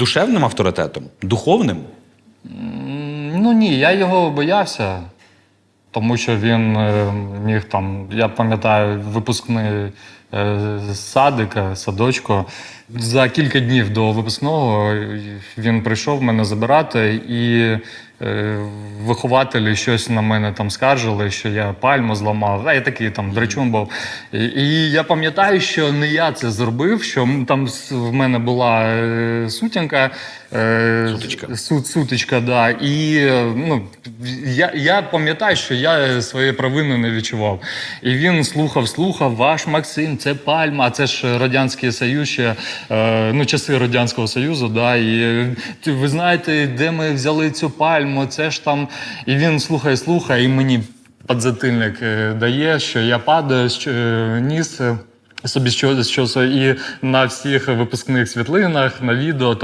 душевним авторитетом, духовним. Ну ні, я його боявся, тому що він е, міг там, я пам'ятаю, випускний е, садика, садочку. За кілька днів до випускного він прийшов мене забирати, і е, вихователі щось на мене там скаржили, що я пальму зламав. А я такий там драчун був. І, і я пам'ятаю, що не я це зробив, що там в мене була е, сутінка. Е, Сутичка. Сут, сутичка, да. І е, ну, я, я пам'ятаю, що я своєї провини не відчував. І він слухав, слухав, ваш Максим, це пальма, а це ж Радянський Союз ще, е, ну, часи Радянського Союзу, да, і е, ви знаєте, де ми взяли цю пальму, це ж там. І він слухає, слухає, і мені подзатильник е, дає, що я падаю, що е, ніс. е, Собі щось, щось і на всіх випускних світлинах, на відео